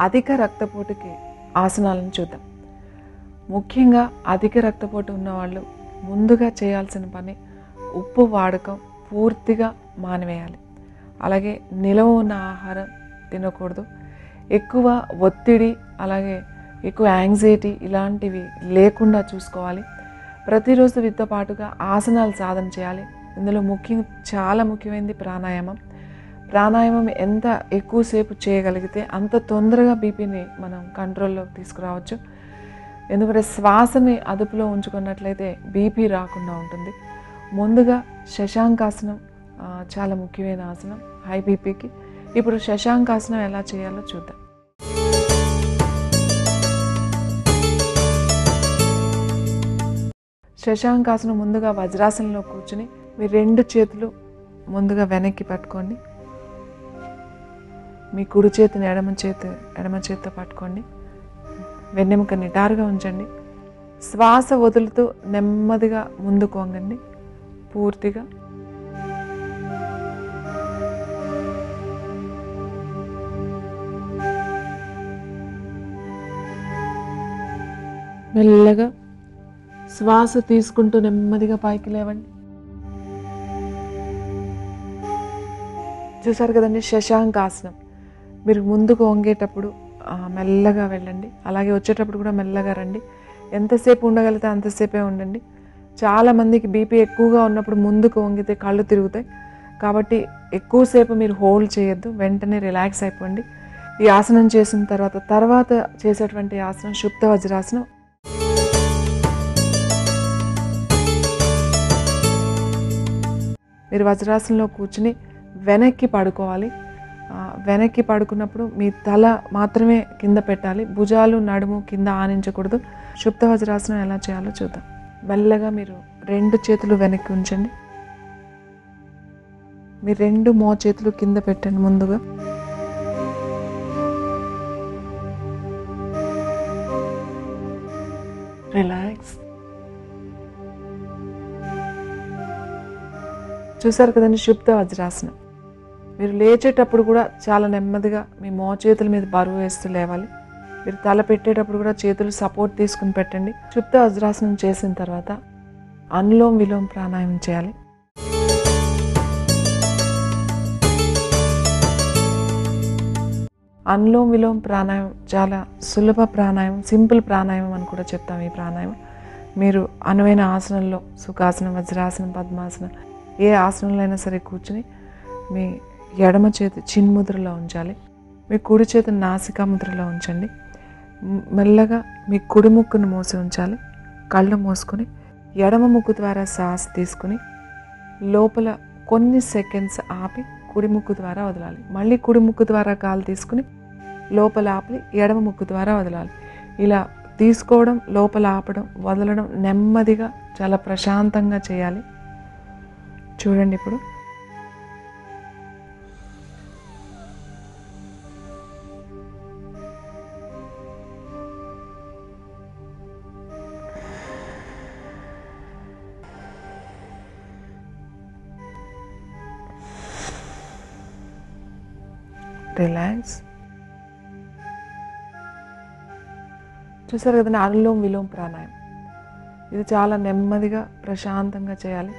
అధిక రక్తపోటుకి ఆసనాలను చూద్దాం. ముఖ్యంగా అధిక రక్తపోటు ఉన్నవాళ్ళు ముందుగా చేయాల్సిన పని ఉప్పు వాడకం పూర్తిగా మానివేయాలి. అలాగే నిలవ ఉన్న ఆహారం తినకూడదు. ఎక్కువ ఒత్తిడి అలాగే ఎక్కువ యాంగ్జైటీ ఇలాంటివి లేకుండా చూసుకోవాలి. ప్రతిరోజు వీటితో పాటుగా ఆసనాలు సాధన చేయాలి. ఇందులో ముఖ్యం చాలా ముఖ్యమైనది ప్రాణాయామం. ప్రాణాయామం ఎంత ఎక్కువసేపు చేయగలిగితే అంత తొందరగా బీపీని మనం కంట్రోల్లోకి తీసుకురావచ్చు. ఎందుకంటే శ్వాసని అదుపులో ఉంచుకున్నట్లయితే బీపీ రాకుండా ఉంటుంది. ముందుగా శశాంకాసనం చాలా ముఖ్యమైన ఆసనం హై బీపీకి. ఇప్పుడు శశాంకాసనం ఎలా చేయాలో చూద్దాం. శశాంకాసనం ముందుగా వజ్రాసనంలో కూర్చుని మీ రెండు చేతులు ముందుగా వెనక్కి పట్టుకోండి. మీ కుడి చేతిని ఎడమ చేతి ఎడమ చేతితో పట్టుకోండి. వెన్నెముక నిటారుగా ఉంచండి. శ్వాస వదులుతూ నెమ్మదిగా ముందుకు వంగండి. పూర్తిగా. మెల్లగా శ్వాస తీసుకుంటూ నెమ్మదిగా పైకి లేవండి. చూసారు కదండి శశాంకాసనం. మీరు ముందుకు వంగేటప్పుడు మెల్లగా వెళ్ళండి. అలాగే వచ్చేటప్పుడు కూడా మెల్లగా రండి. ఎంతసేపు ఉండగలిగితే అంతసేపే ఉండండి. చాలామందికి బీపీ ఎక్కువగా ఉన్నప్పుడు ముందుకు వంగితే కళ్ళు తిరుగుతాయి. కాబట్టి ఎక్కువసేపు మీరు హోల్డ్ చేయొద్దు. వెంటనే రిలాక్స్ అయిపోండి. ఈ ఆసనం చేసిన తర్వాత తర్వాత చేసేటువంటి ఆసనం సుప్త వజ్రాసనం. మీరు వజ్రాసనంలో కూర్చుని వెనక్కి పడుకోవాలి. వెనక్కి పడుకున్నప్పుడు మీ తల మాత్రమే కింద పెట్టాలి. భుజాలు నడుము కింద ఆనించకూడదు. శుప్త వజ్రాసనం ఎలా చేయాలో చూద్దాం. మెల్లగా మీరు రెండు చేతులు వెనక్కి ఉంచండి. మీ రెండు మో చేతులు కింద పెట్టండి ముందుగా. రిలాక్స్. చూసారు కదండి శుప్త వజ్రాసనం. మీరు లేచేటప్పుడు కూడా చాలా నెమ్మదిగా మీ మో చేతుల మీద బరువు వేస్తూ లేవాలి. మీరు తల పెట్టేటప్పుడు కూడా చేతులు సపోర్ట్ తీసుకుని పెట్టండి. శుప్త వజ్రాసనం చేసిన తర్వాత అనులోం విలోమ ప్రాణాయామం చేయాలి. అనులోం విలోమ ప్రాణాయామం చాలా సులభ ప్రాణాయామం సింపుల్ ప్రాణాయామం అని కూడా చెప్తాం ఈ ప్రాణాయామం. మీరు అనువైన ఆసనంలో సుఖాసనం వజ్రాసనం పద్మాసనం ఏ ఆసనంలో అయినా సరే కూర్చుని మీ ఎడమ చేతి చిన్ముద్రలో ఉంచాలి. మీ కుడి చేతి నాసికా ముద్రలో ఉంచండి. మెల్లగా మీ కుడి ముక్కును మూసి ఉంచాలి. కళ్ళు మూసుకొని ఎడమ ముక్కు ద్వారా శ్వాస తీసుకుని లోపల కొన్ని సెకండ్స్ ఆపి కుడి ముక్కు ద్వారా వదలాలి. మళ్ళీ కుడి ముక్కు ద్వారా గాలి తీసుకుని లోపల ఆపి ఎడమ ముక్కు ద్వారా వదలాలి. ఇలా తీసుకోవడం లోపల ఆపడం వదలడం నెమ్మదిగా చాలా ప్రశాంతంగా చేయాలి. చూడండి ఇప్పుడు. రిలాక్స్ చూసారు కదండి అనులోం విలోం ప్రాణాయామం ఇది చాలా నెమ్మదిగా ప్రశాంతంగా చేయాలి.